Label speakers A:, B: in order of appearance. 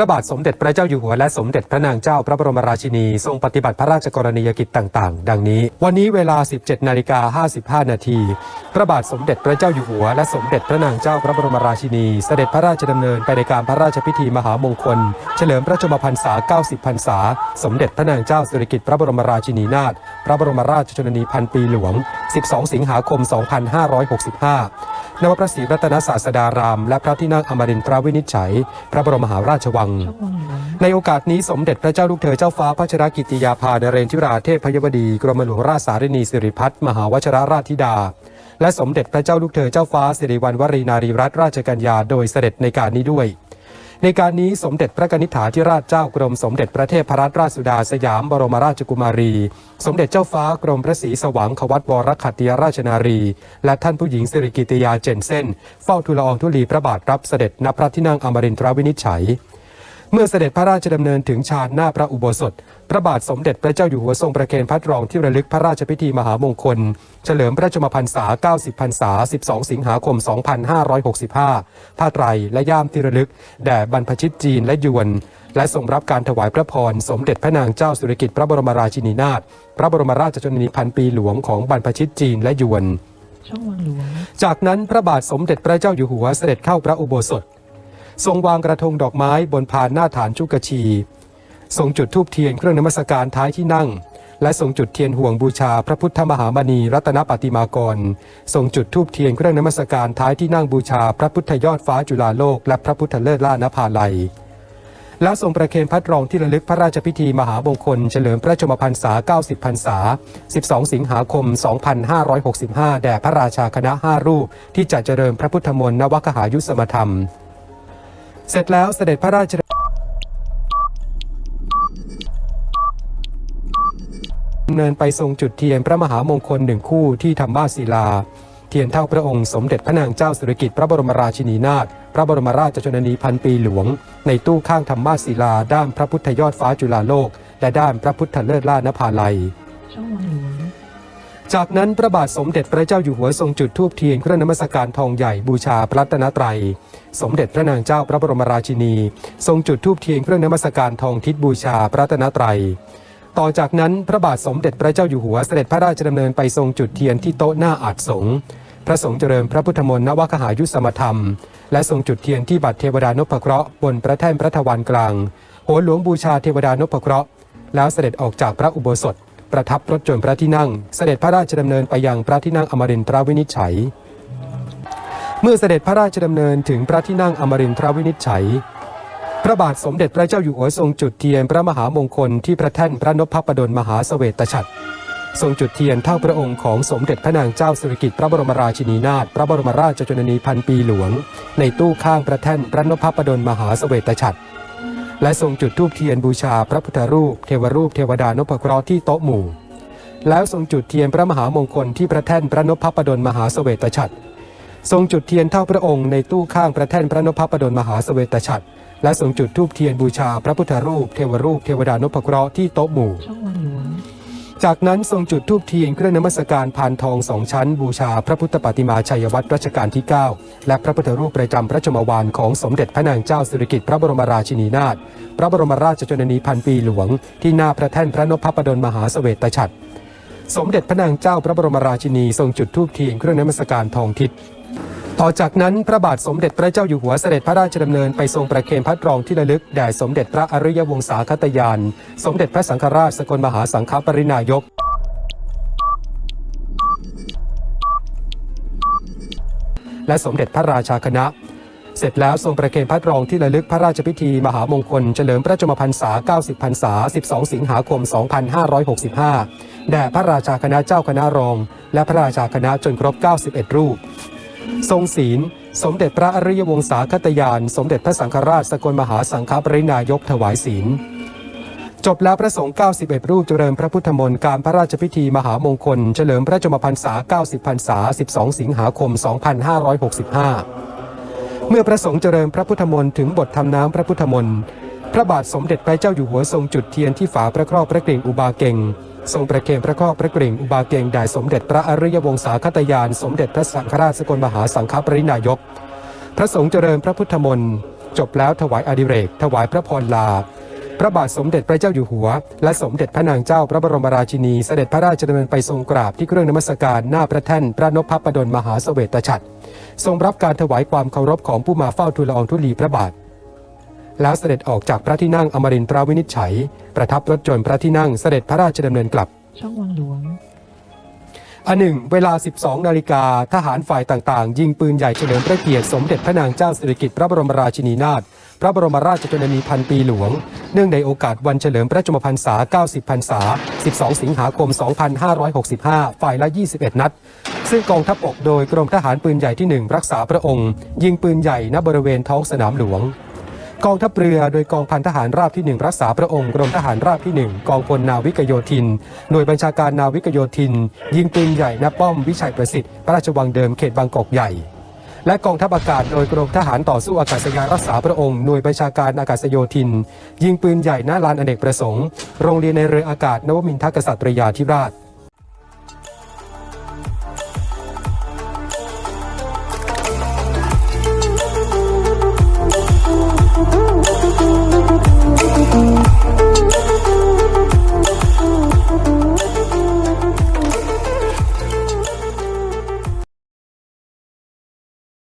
A: พระบาทสมเด็จพระเจ้าอยู่หัวและสมเด็จพระนางเจ้าพระบรมราชินี ทรงปฏิบัติพระราชกรณียกิจต่างๆ ดังนี้ วันนี้เวลา 17 นาฬิกา 55 นาที พระบาทสมเด็จพระเจ้าอยู่หัว และสมเด็จพระนางเจ้าพระบรมราชินี เสด็จพระราชดำเนินไปในการพระราชพิธีมหามงคล เฉลิมพระชนมพรรษา 90 พรรษา สมเด็จพระนางเจ้าสิริกิติ์พระบรมราชินีนาถพระบรมราชชนนีพันปีหลวง 12 สิงหาคม 2565 นวพระศรีรัตนศาสดาราม และพระที่นั่งอมรินทรวินิจฉัย พระบรมมหาราชวัง ในโอกาสนี้สมเด็จพระเจ้าลูกเธอเจ้าฟ้าพัชรกิติยาภานเรนทิราเทพพยบดี กรมหลวงราชสารินีสิริพัฒน์มหาวชรราชธิดา และสมเด็จพระเจ้าลูกเธอเจ้าฟ้าสิริวัณวรีนารีรัตนราชกัญญาโดยเสด็จในการนี้ด้วย ในการนี้สมเด็จพระนิษฐาธิราชเจ้ากรมสมเด็จพระเทพรัตนราชสุดาสยามบรมราชกุมารี สมเด็จเจ้าฟ้ากรมพระศรีสว่างขวัตวรขัตติยราชนารี และท่านผู้หญิงสิริกิติยาเจนเซนเฝ้าทูลอองธุลีพระบาทรับเสด็จณพระที่นั่งอมรินทรวินิจฉัย เมื่อเสด็จพระราชดำเนินถึงชาญหน้าพระอุโบสถ พระบาทสมเด็จพระเจ้าอยู่หัวทรงประเคนพัดรองที่ระลึกพระราชพิธีมหามงคล เฉลิมพระชนมพรรษา 90 พรรษา 12 สิงหาคม 2565 ผ้าไตรและย่ามที่ระลึก แด่บรรพชิตจีนและยวน และทรงรับการถวายพระพร สมเด็จพระนางเจ้าสุริกิติ์พระบรมราชินีนาถ พระบรมราชชนนีพันปีหลวงของบรรพชิตจีนและยวน
B: ช่องวังหลวง
A: จากนั้นพระบาทสมเด็จพระเจ้าอยู่หัวเสด็จเข้าพระอุโบสถ ทรงวางกระทงดอกไม้บนพานหน้าฐานชุกชี ทรงจุดธูปเทียนเครื่องนมัสการท้ายที่นั่ง และทรงจุดเทียนห่วงบูชาพระพุทธมหามณีรัตนปฏิมากร ทรงจุดธูปเทียนเครื่องนมัสการท้ายที่นั่งบูชาพระพุทธยอดฟ้าจุฬาโลกและพระพุทธเลิศล่านภาลัยและทรงประเคนพัดรองที่ระลึกพระราชพิธีมหามงคล เฉลิมพระชมพรรษา 90 พรรษา 12 สิงหาคม 2565 แด่พระราชาคณะ 5 รูป ที่จะเจริญพระพุทธมนต์นวคหายุสมธรรม เสร็จแล้วเสด็จพระราชดำเนินไปทรงจุดเทียนพระมหามงคลหนึ่งคู่ที่ธรรมาศิลา เทียนเท่าพระองค์สมเด็จพระนางเจ้าสุริกิติ์พระบรมราชินีนาถพระบรมราชชนนีพันปีหลวง ในตู้ข้างธรรมาศิลา ด้านพระพุทธยอดฟ้าจุฬาโลก และด้านพระพุทธเลิศล่านภาลัยจากนั้นพระบาทสมเด็จพระเจ้าอยู่หัวทรงจุดธูปเทียนเครื่องนมัสการทองใหญ่บูชาพระรัตนตรัย สมเด็จพระนางเจ้าพระบรมราชินี ทรงจุดธูปเทียนเครื่องนมัสการทองทิศบูชาพระตนตรัย ต่อจากนั้นพระบาทสมเด็จพระเจ้าอยู่หัวเสด็จพระราชดำเนินไปทรงจุดเทียนที่โต๊ะหน้าอาจสงพระสงฆ์เจริญพระพุทธมนต์นวคหายุสมธรรม และทรงจุดเทียนที่บัตรเทวดานพเคราะห์บนพระแท่นพระทวารกลางโหนหลวงบูชาเทวดานพเคราะห์ แล้วเสด็จออกจากพระอุโบสถ ประทับรถจนพระที่นั่ง เสด็จพระราชดำเนินไปยังพระที่นั่งอมรินทรวินิจฉัย เมื่อเสด็จพระราชดำเนินถึงพระที่นั่งอมรินทรวินิจฉัย พระบาทสมเด็จพระเจ้าอยู่หัวทรงจุดเทียนพระมหามงคลที่พระแท่นพระนพพดลมหาเสวตฉัตรทรงจุดเทียนเท่าพระองค์ของสมเด็จพระนางเจ้าสิริกิติ์พระบรมราชินีนาถพระบรมราชชนนีพันปีหลวง ในตู้ข้างพระแท่นพระนพพดลมหาเสวตฉัตรและทรงจุดธูปเทียนบูชาพระพุทธรูป เทวรูปเทวดานพเคราะห์ที่โต๊ะหมู่ แล้วทรงจุดเทียนพระมหามงคลที่พระแท่นพระนพพดลมหาเสวตฉัตร ทรงจุดเทียนเท่าพระองค์ในตู้ข้างพระแท่นพระนพพดลมหาเสวตฉัตรและทรงจุดธูปเทียนบูชาพระพุทธรูปเทวรูปเทวดานพเคราะห์ที่โต๊ะหมู่ จากนั้นทรงจุดธูปเทียนเครื่องนมัสการพานทองสองชั้น บูชาพระพุทธปฏิมาชัยวัตรรัชกาลที่ 9 และพระพุทธรูปประจำพระชมวานของสมเด็จพระนางเจ้าสิริกิติ์พระบรมราชินีนาถพระบรมราชชนนีพันปีหลวง ที่หน้าพระแท่นพระนพพดลมหาเสวตฉัตร สมเด็จพระนางเจ้าพระบรมราชินีทรงจุดธูปเทียนเครื่องนมัสการทองทิศต่อจากนั้นพระบาทสมเด็จพระเจ้าอยู่หัวเสด็จพระราชดำเนินไปทรงประเคนพัดรองที่ระลึกแด่สมเด็จพระอริยวงศาคตยาน สมเด็จพระสังฆราชสกลมหาสังฆปรินายกและสมเด็จพระราชาคณะ เสร็จแล้วทรงประเคนพัดรองที่ระลึกพระราชพิธีมหามงคลเฉลิมพระชนมพรรษา 90 พรรษา 12 สิงหาคม 2565 แด่พระราชาคณะเจ้าคณะรอง และพระราชาคณะจนครบ 91 รูป ทรงศีล สมเด็จพระอริยวงศาคตยาน สมเด็จพระสังฆราชสกลมหาสังฆปรินายกถวายศีลจบแล้วพระสงฆ์ 91 รูปเจริญพระพุทธมนต์การพระราชพิธีมหามงคล เฉลิมพระชนมพรรษา 90 พรรษา 12 สิงหาคม 2565 เมื่อพระสงฆ์เจริญพระพุทธมนต์ถึงบททำน้ำพระพุทธมนต์พระบาทสมเด็จพระเจ้าอยู่หัวทรงจุดเทียนที่ฝาพระครอบพระกริ่งอุบาเกงทรงประเคนพระครอบพระกริ่งอุบาเกงได้สมเด็จพระอริยวงศาคตยาน สมเด็จพระสังฆราชสกลมหาสังฆปรินายก พระสงฆ์เจริญพระพุทธมนต์จบแล้วถวายอดิเรก ถวายพระพรลา พระบาทสมเด็จพระเจ้าอยู่หัว และสมเด็จพระนางเจ้าพระบรมราชินีเสด็จพระราชดำเนินไปทรงกราบที่เครื่องนมัสการหน้าพระแท่นพระนพพระดลมหาเสวตฉัตรทรงรับการถวายความเคารพของผู้มาเฝ้าทูลละอองธุลีพระบาท แล้วเสด็จออกจากพระที่นั่งอมรินทราวินิจฉัย ประทับรถยนต์พระที่นั่งเสด็จพระราชดำเนินกลับ
B: ช่องวังหลวง
A: อันหนึ่งเวลา 12 นาฬิกาทหารฝ่ายต่างๆ ยิงปืนใหญ่เฉลิมพระเกียรติสมเด็จพระนางเจ้าสิริกิติ์พระบรมราชินีนาถ พระบรมราชชนนีพันปีหลวง เนื่องในโอกาสวันเฉลิมพระชนมพรรษา 90 พรรษา 12 สิงหาคม 2565 ฝ่ายละ 21 นัด ซึ่งกองทัพบกโดยกรมทหารปืนใหญ่ที่ 1 รักษาพระองค์ ยิงปืนใหญ่ณบริเวณท้องสนามหลวง กองทัพเรือโดยกองพันทหารราบที่ 1 รักษาพระองค์ กรมทหารราบที่ 1 กองพลนาวิกโยธิน หน่วยบัญชาการนาวิกโยธิน ยิงปืนใหญ่ณป้อมวิชัยประสิทธิ์พระราชวังเดิมเขตบางกอกใหญ่ และกองทัพอากาศโดยกรมทหารต่อสู้อากาศยานรักษาพระองค์หน่วยประชาการอากาศโยธิน ยิงปืนใหญ่หน้าลานอเนกประสงค์ โรงเรียนในเรืออากาศนวมินทกษัตริยาธิราช